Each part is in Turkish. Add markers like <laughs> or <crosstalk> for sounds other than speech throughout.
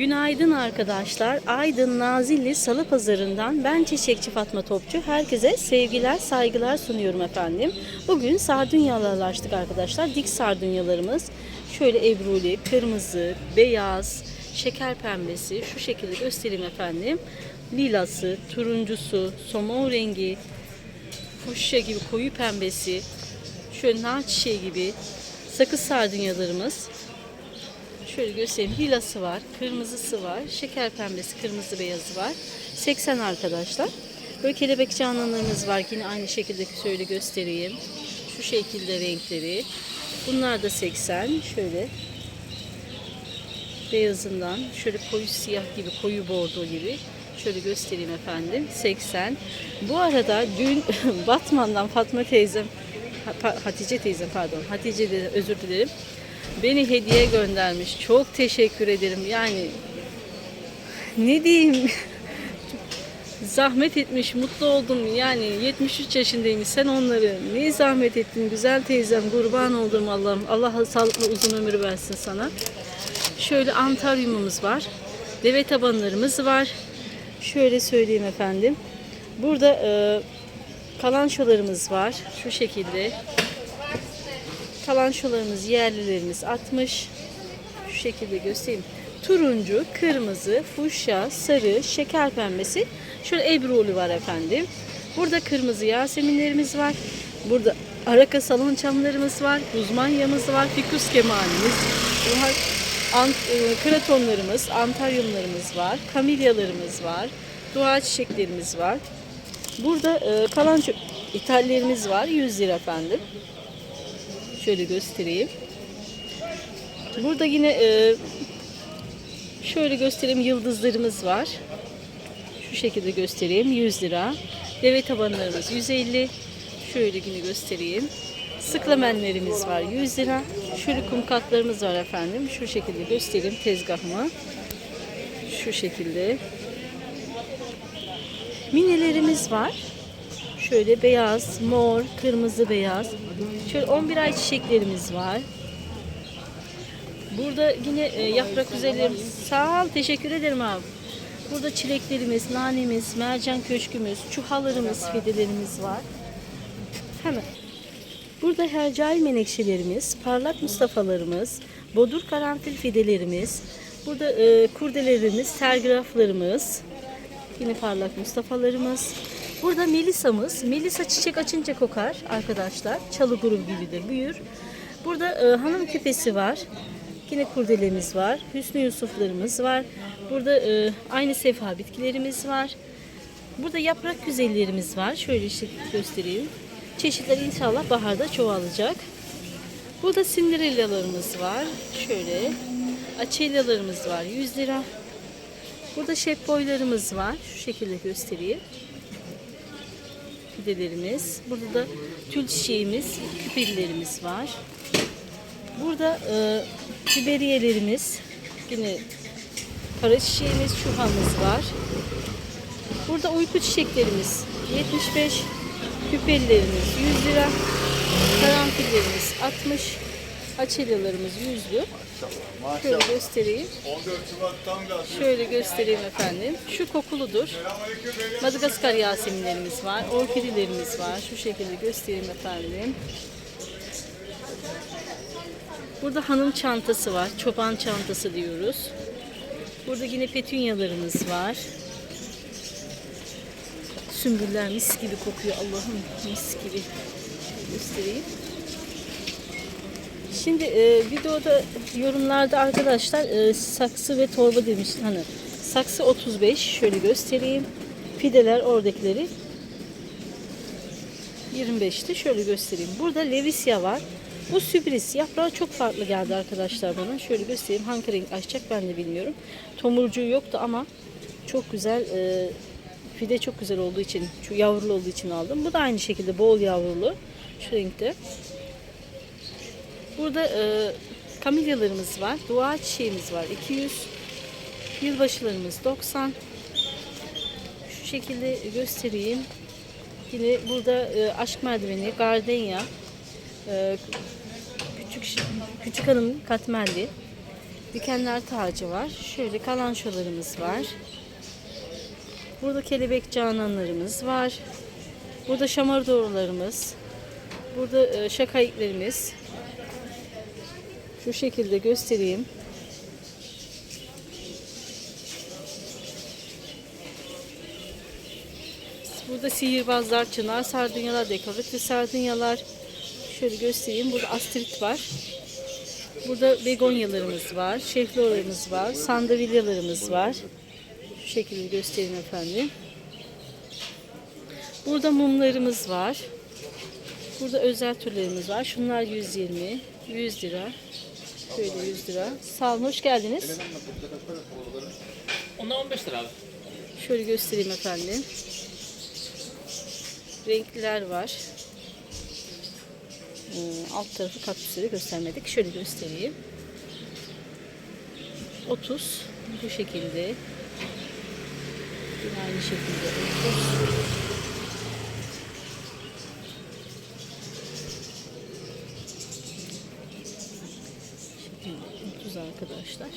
Günaydın arkadaşlar. Aydın Nazilli Salı Pazarı'ndan ben Çiçekçi Fatma Topçu. Herkese sevgiler, saygılar sunuyorum efendim. Bugün sardunyalarla açtık arkadaşlar. Dik sardunyalarımız şöyle ebruli, kırmızı, beyaz, şeker pembesi şu şekilde göstereyim efendim. Lilası, turuncusu, somon rengi, fuşya gibi koyu pembesi, şöyle nar çiçeği gibi sakız sardunyalarımız Şöyle göstereyim. Lilası var, kırmızısı var, şeker pembesi, kırmızı beyazı var. 80 arkadaşlar. Böyle kelebek canlılarımız var. Yine aynı şekilde şöyle göstereyim. Şu şekilde renkleri. Bunlar da 80. Şöyle beyazından şöyle koyu siyah gibi, koyu bordo gibi. Şöyle göstereyim efendim. 80. Bu arada dün <laughs> Batman'dan Fatma teyzem, Ha- Hatice teyzem pardon, Hatice de özür dilerim. Beni hediye göndermiş. Çok teşekkür ederim. Yani ne diyeyim? <laughs> zahmet etmiş, mutlu oldum. Yani 73 yaşındaymış. Sen onları ne zahmet ettin güzel teyzem. Kurban oldum Allah'ım. Allah sağlıklı uzun ömür versin sana. Şöyle antaryumumuz var. Deve tabanlarımız var. Şöyle söyleyeyim efendim. Burada e, kalançolarımız var. Şu şekilde. Kalançolarımız, yerlilerimiz 60. Şu şekilde göstereyim. Turuncu, kırmızı, fuşya, sarı, şeker pembesi. Şöyle ebruli var efendim. Burada kırmızı yaseminlerimiz var. Burada araka salon çamlarımız var. Uzmanyamız var. Fikus kemanimiz. Ant, e, kratonlarımız, antaryumlarımız var. Kamilyalarımız var. Dua çiçeklerimiz var. Burada e, kalan ithallerimiz var. 100 lira efendim. Şöyle göstereyim. Burada yine e, şöyle göstereyim yıldızlarımız var. Şu şekilde göstereyim 100 lira. Deve tabanlarımız 150. Şöyle yine göstereyim. Sıklamenlerimiz var 100 lira. Şöyle kum katlarımız var efendim. Şu şekilde göstereyim tezgahıma. Şu şekilde. Minelerimiz var. Şöyle beyaz, mor, kırmızı beyaz. Şöyle 11 ay çiçeklerimiz var. Burada yine e, yaprak güzellerimiz. Sağ ol, teşekkür ederim abi. Burada çileklerimiz, nanemiz, mercan köşkümüz, çuhalarımız, fidelerimiz var. Hemen. Burada hercai menekşelerimiz, parlak mustafalarımız, bodur karanfil fidelerimiz, burada e, kurdelerimiz, telgraflarımız, yine parlak mustafalarımız. Burada melisamız, melisa çiçek açınca kokar arkadaşlar. Çalı grubu gibidir, büyür. Burada e, hanım küpesi var. Yine kurdelemiz var. Hüsnü Yusuflarımız var. Burada e, aynı sefa bitkilerimiz var. Burada yaprak güzellerimiz var. Şöyle işte göstereyim. Çeşitler inşallah baharda çoğalacak. Burada sindirellalarımız var. Şöyle. Açelyalarımız var. 100 lira. Burada şef boylarımız var. Şu şekilde göstereyim. Fidelerimiz. Burada da tül çiçeğimiz, küpelilerimiz var. Burada e, biberiyelerimiz, yine kara çiçeğimiz, çuhamız var. Burada uyku çiçeklerimiz 75, küpelilerimiz 100 lira, karanfillerimiz 60, açelyalarımız 100'lü. Şöyle göstereyim. 14 Şubat tam gaz. Şöyle göstereyim efendim. Şu kokuludur. Madagaskar yaseminlerimiz var. Orkidelerimiz var. Şu şekilde göstereyim efendim. Burada hanım çantası var. Çoban çantası diyoruz. Burada yine petunyalarımız var. Sümbüller mis gibi kokuyor. Allah'ım mis gibi. Göstereyim. Şimdi e, videoda yorumlarda arkadaşlar e, saksı ve torba demiş. Hani saksı 35 şöyle göstereyim. Fideler oradakileri 25'ti. Şöyle göstereyim. Burada Levisya var. Bu sürpriz. Yaprağı çok farklı geldi arkadaşlar bana. Şöyle göstereyim. Hangi renk açacak ben de bilmiyorum. Tomurcuğu yoktu ama çok güzel e, fide çok güzel olduğu için, yavrulu olduğu için aldım. Bu da aynı şekilde bol yavrulu. Şu renkte. Burada e, kamilyalarımız var. Dua çiçeğimiz var. 200. Yılbaşılarımız 90. Şu şekilde göstereyim. Yine burada e, aşk merdiveni, gardenya, e, küçük küçük hanım katmerli. Dikenler tacı var. Şöyle kalançolarımız var. Burada kelebek cananlarımız var. Burada şamar doğrularımız. Burada e, şakayıklarımız. Şu şekilde göstereyim. Burada sihirbazlar, çınar sardunyalar, dekoratif sardunyalar. Şöyle göstereyim. Burada astrit var. Burada begonyalarımız var, şeflolarımız var, sandavilyalarımız var. Şu şekilde göstereyim efendim. Burada mumlarımız var. Burada özel türlerimiz var. Şunlar 120, 100 lira. Şöyle 100 lira. Sağ olun, hoş geldiniz. Onlar 15 lira abi. Şöyle göstereyim efendim. Renkliler var. Ee, alt tarafı kaktüsleri göstermedik. Şöyle göstereyim. 30 bu şekilde. Yine aynı şekilde 30. Şekilde 30 arkadaşlar.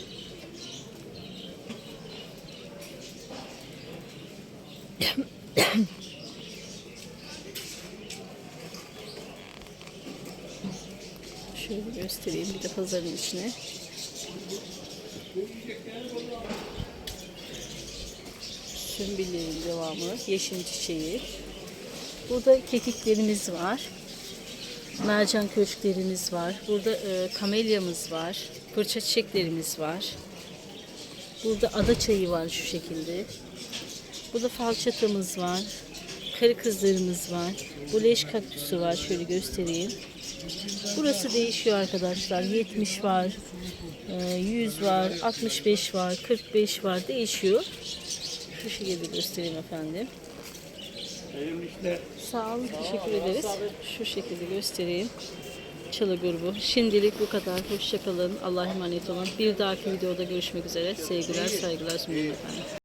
<coughs> Şöyle göstereyim bir de pazarın içine. Sümbüllerin devamı, yeşil çiçeği. Burada kekiklerimiz var. Mercan köşklerimiz var. Burada e, kamelyamız var. Fırça çiçeklerimiz var. Burada ada çayı var şu şekilde. Burada falçatamız var. Karı kızlarımız var. Bu leş kaktüsü var. Şöyle göstereyim. Burası değişiyor arkadaşlar. 70 var. e, 100 var. 65 var. 45 var. Değişiyor. Şu şekilde göstereyim efendim. Sağ olun. Teşekkür ederiz. Şu şekilde göstereyim. Çalı grubu. Şimdilik bu kadar. Hoşçakalın. Allah'a emanet olun. Bir dahaki videoda görüşmek üzere. Sevgiler, saygılar sunuyorum efendim.